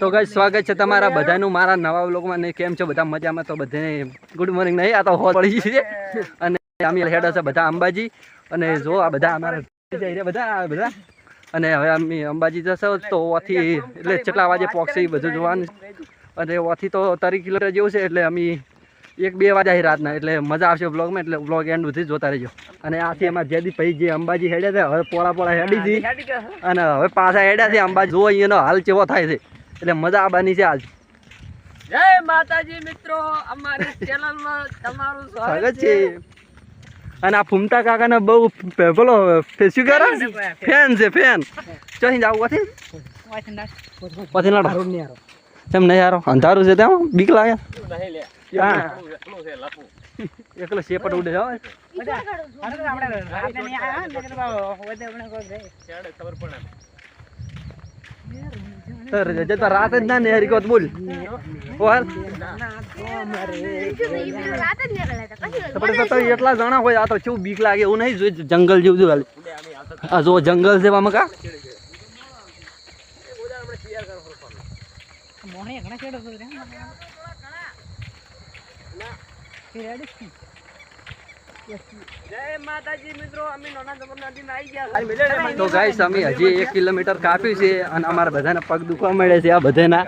તો ગઈ સ્વાગત છે તમારા બધાનું. મારા નવા વ્લોગમાં ને કેમ છો? બધા મજામાં? તો બધાને ગુડ મોર્નિંગ નહીં આ તો હોત પડી છે. અને અમે હેડ હશે બધા અંબાજી. અને જો આ બધા અમારા બધા બધા. અને હવે અમે અંબાજી જશે તો ઓથી એટલે કેટલા વાગે પહોંચશે એ બધું જોવાનું. અને ઓથી તો તરી કિલોમીટર જેવું છે એટલે અમે એક બે વાગે રાતના એટલે મજા આવશે વ્લોગમાં એટલે વ્લોગ એન્ડ સુધી જોતા રહેજો. અને આથી અમારા જેદી ભાઈ જે અંબાજી હેડ્યા છે હવે પોળા પોળા હેડી હતી અને હવે પાછા હેડ્યા છે અંબાજી. જો અહીંયાનો હાલ કેવો થાય છે. એટલે મજા આવવાની છે આજ જય માતાજી મિત્રો અમારી ચેનલમાં તમારું સ્વાગત છે. અને આ ફૂમતા કાકાને બહુ પેલો શું કરે? ફેન છે ફેન. ચોથી જાવ પછી પછી લડો કેમ નહીં યારો અંધારું છે ત્યાં બીક લાગે. એકલો શેપટ ઉડે છે હો. તો રજત તો રાત જ ના ને હરી કોત બોલ ઓર એટલા જણા હોય આ તો કેવું બીક લાગે એવું નહીં જોઈ જંગલ જેવું ખાલી આ જો જંગલ છે મામા કા જય માતાજી મિત્રો અમે નાના જમનાથી આવી ગયા તો ગાઈસ અમે હજી એક કિલોમીટર કાપ્યું છે અને અમારા બધાને પગ દુખવા મળે છે આ બધાના.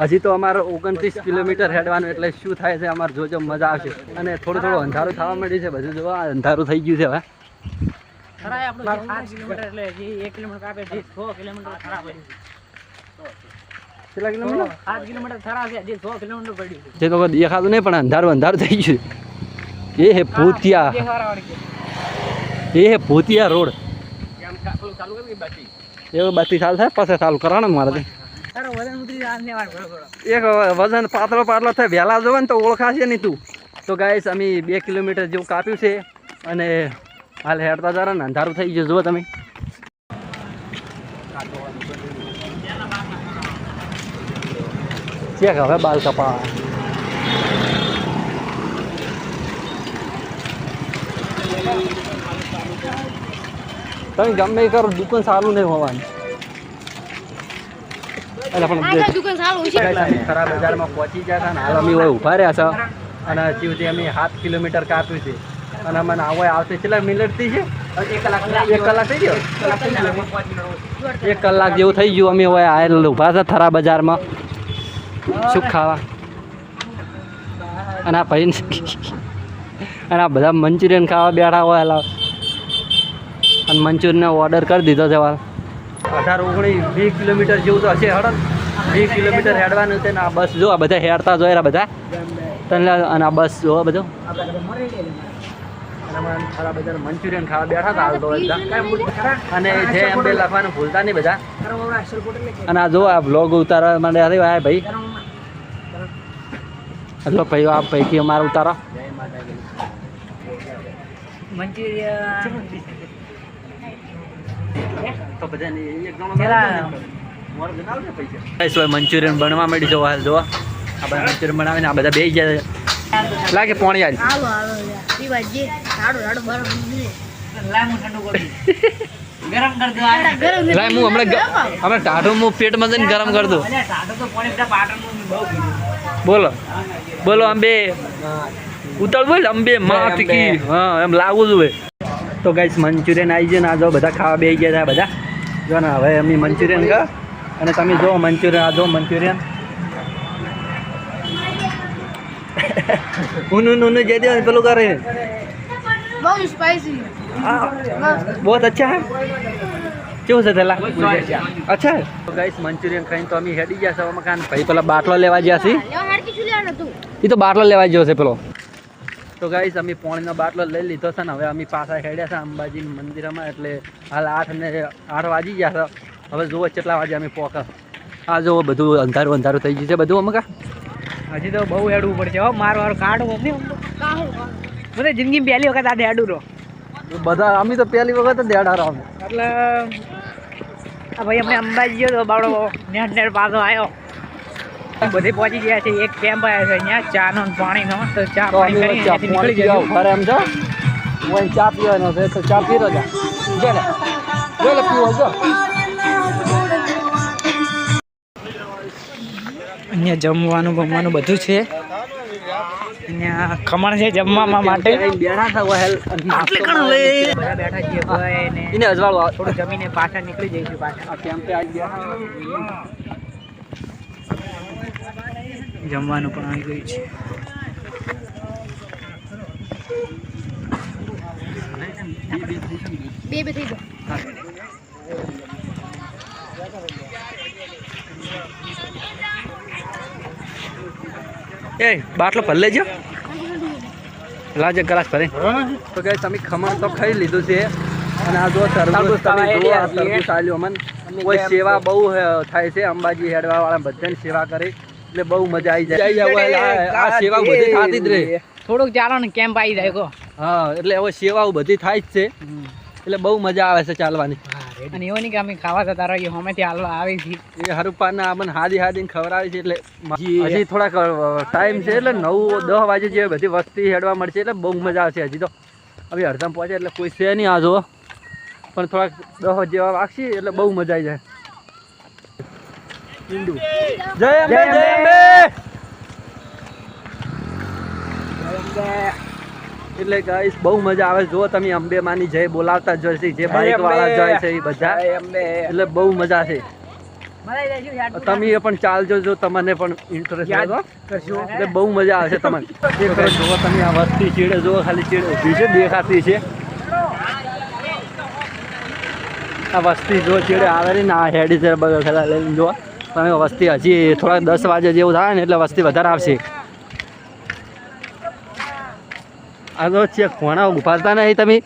હજી તો અમારે ઓગણત્રીસ કિલોમીટર હેડવાનું એટલે શું થાય છે અમારે જોજો મજા આવશે. અને થોડું થોડું અંધારું થવા મળ્યું છે બધું જોવા અંધારું થઈ ગયું છે હવે. દેખાતું નહીં પણ અંધારું અંધારું થઈ ગયું એ હે ભૂતિયા. એ હે ભૂતિયા રોડ. એવું બાતી ચાલુ થાય પછી ચાલુ કરવાનું મારે એક વજન પાતળો પાતળો થાય વહેલા જોવે ને તો ઓળખાશે નહીં તું. તો ગાઈસ અમે બે કિલોમીટર જેવું કાપ્યું છે અને હાલ હેડતા જરા ને અંધારું થઈ ગયું જુઓ તમે. ચેક હવે બાલ કપા તમે ગમે એ કરો દુકાન સારું નહીં હોવાનું. એટલે પણ ગાઈસ, અમે ખરા બજારમાં પહોંચી ગયા હતા ને હાલ અમે હવે ઊભા રહ્યા છે અને હજી સુધી અમે સાત કિલોમીટર કાપ્યું છે. અને અમને આવો આવશે કેટલા મિનિટ છે? એક કલાક થઈ ગયો. એક કલાક જેવું થઈ ગયું. અમે હવે આયેલ ઊભા છે થરા બજારમાં. શું ખાવા? અને આ ભાઈ અને આ બધા મંચુરિયન ખાવા બેઠા હોય અને મંચુરિયનનો ઓર્ડર કરી દીધો છે વાર અઢાર ઓગણીસ વીસ કિલોમીટર જેવું તો હશે હડન વીસ કિલોમીટર હેડવાનું છે ને આ બસ જો આ બધા હેડતા જોયા બધા. તને અને આ બસ જો બધું. અને અમે થારા બજાર મંચુરિયન ખાવા બેઠા હતા હાલ તો બધા. અને જે લખવાનું ભૂલતા નહીં બધા. અને આ જો આ બ્લોગ ઉતારવા માટે આવ્યો આ ભાઈ. હલો ભાઈ આ પૈકી અમારે ઉતારો. મંચુરિયન. તો બધાને એક મંચુરિયન બનવા જો હાલ આ બધા મંચુરિયન બનાવીને આ બધા બે ગયા લાગે પોણી ગરમ કર દો મેં બોલો બોલો અંબે ઉતાળ બોલ અંબે માં ટીકી હા એમ લાગવું જોઈએ તો ગાઈસ મંચુરિયન આવી જાય ને આ જો બધા ખાવા બે ગયા હતા બધા. જો ને હવે અમે મંચુરિયન ગયો અને તમે જો મંચુરિયન આ જો મંચુરિયન. ઊનું ઊનું જે દે પેલું કરે. બહુ સ્પાઈસી બહુ અચ્છા હે. કેવું છે પેલા? અચ્છા તો ગાઈસ મંચુરિયન ખાઈને તો અમે હેડી ગયા છે મકાન ભાઈ પેલા બાટલો લેવા ગયા છીએ. એ તો બાટલો લેવા ગયો છે પેલો. તો ગાઈસ અમે પાણીનો બાટલો લઈ લીધો છે ને હવે અમે પાછા ખેડ્યા છે અંબાજી મંદિરમાં, એટલે હાલ આઠ ને આઠ વાગી ગયા છે. હવે જુઓ કેટલા વાગે અમે પોકા આ જુઓ, બધું અંધારું અંધારું થઈ ગયું છે બધું અમકા હજી તો બહુ હેડવું પડશે, હો, મારો મારો કાઢો નથી કાહું કાહું મને જિંદગી પહેલી વખત આ દેડું રહો બધા, અમે તો પહેલી વખત જ દેડા રહો એટલે, આ ભાઈ અમને અંબાજી ગયો તો બાળો નેટ નેટ પાછો આવ્યો બધે પહોંચી ગયા છે. એક કેમ્પ આવ્યો છે અહીંયા. ચા નો પાણીનો. તો ચા પાણી અમે કરી નીકળી પાણી જજો. પીવા એમ છે હું ચા પીવાનો છે તો ચા પીરો જા. જો લે. જો લે પીવો જો. અહીંયા જમવાનું બમવાનું બધું છે. અહીંયા ખમણ છે જમવા માટે. બેઠા થા વહેલ બધા બેઠા છીએ. ને એને અજવાળું થોડું જમીને પાછા નીકળી જઈશું પાછા. કેમ્પે જમવાનું પણ આવી ગયું છે. બે બે થઈ એ બાટલો ભરી લેજો. લાજે ગ્લાસ ભરે. તો કે તમે ખમણ તો ખાઈ લીધું છે. અને આ જો તરબૂચ તમે જુઓ આ તરબૂચ આલ્યું અમન. કોઈ સેવા બહુ થાય છે અંબાજી હેડવા વાળા બધાની સેવા કરી. એટલે બહુ મજા આવી જાય. આ- બધી થતી જ રહે થોડુંક ચાલો ને કેમ્પ આવી જાય કો હા એટલે હવે સેવાઓ બધી થાય જ છે. એટલે બહુ મજા આવે છે ચાલવાની. અને એવું નહીં કે અમે ખાવા જતા રહીએ હમેથી હાલવા આવી છીએ. એ હરુપાના અમન હાદી હાદીને ખવડાવે છે એટલે હજી થોડાક ટાઈમ છે એટલે નવ દસ વાગે જે બધી વસ્તી હેડવા મળશે એટલે બહુ મજા આવશે હજી તો. હવે અડધામ પહોંચે એટલે કોઈ છે નહીં આ જો પણ થોડાક દસ જેવા વાગશે એટલે બહુ મજા આવી જાય. જય અંબે જય અંબે. એટલે ગાઈસ બહુ મજા આવે. જો તમે અંબે માની જય બોલાવતા જ જોઈશે જે બાઈક વાળા જાય છે એ બધા. એટલે બહુ મજા છે. તમે પણ ચાલજો જો તમને પણ ઇન્ટરેસ્ટ કરશું એટલે બહુ મજા આવશે તમને. જો તમે આ વસ્તી ચીડે જો ખાલી ચીડે ઊભી છે દેખાતી છે. આ વસ્તી જો ચીડે આવે ને આ હેડી છે બગલ ખેલા લઈને તમે વસ્તી. હજી થોડા દસ વાગે જેવું થાય ને એટલે વસ્તી વધારે આવશે. આ તો છે કોણા ઉભાતા નહીં તમે.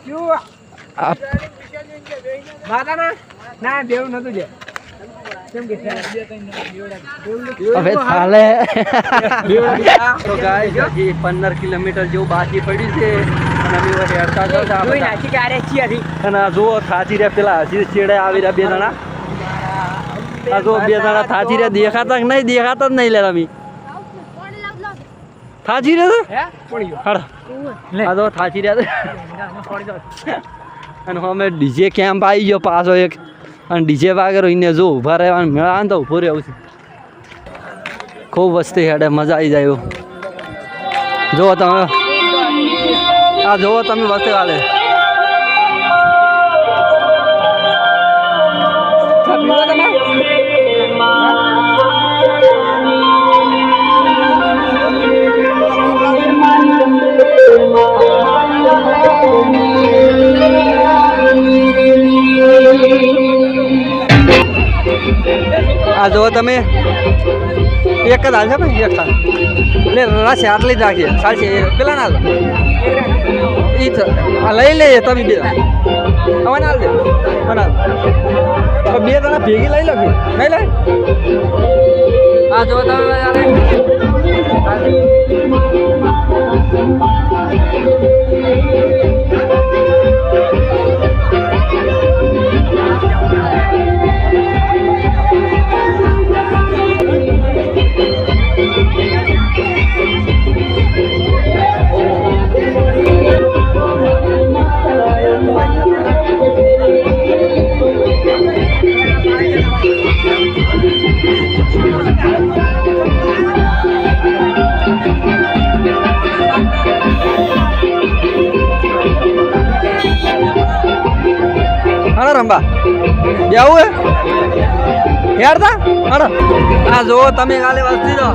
હવે ચાલે પંદર કિલોમીટર જેવું બાકી પડ્યું છે. અને જુઓ થાચી રહ્યા પેલા હજી ચેડે આવી રહ્યા બે જણા. આ બે દેખાતા કે નહીં? દેખાતા જ નહીં લે તમે. હાડો. આ તો રહ્યા અને અમે ડીજે કેમ્પ આવી ગયો પાછો એક. અને ડીજે વાગેરો એને જો ઊભા રહેવાનું મેળા તો ઊભો રહેવું છે. ખૂબ વસ્તી હેડે મજા આવી જાય જુઓ તમે. આ જુઓ તમે વસ્તી વાલે આ જો તમે. એક જ હાલશે ભાઈ, એક હાલ. એટલે રાશે આટલી જ રાખીએ એ પેલા ના હાલ. ઈ આ લઈ લઈએ તમે બે હાલ. દે હાલ. બે જણા ભેગી લઈ લો કે નહીં લઈ આ જો તમે હણ રંબા. બેવું હે? તા હણ આ જો તમે કાલે વસ્તી રહો.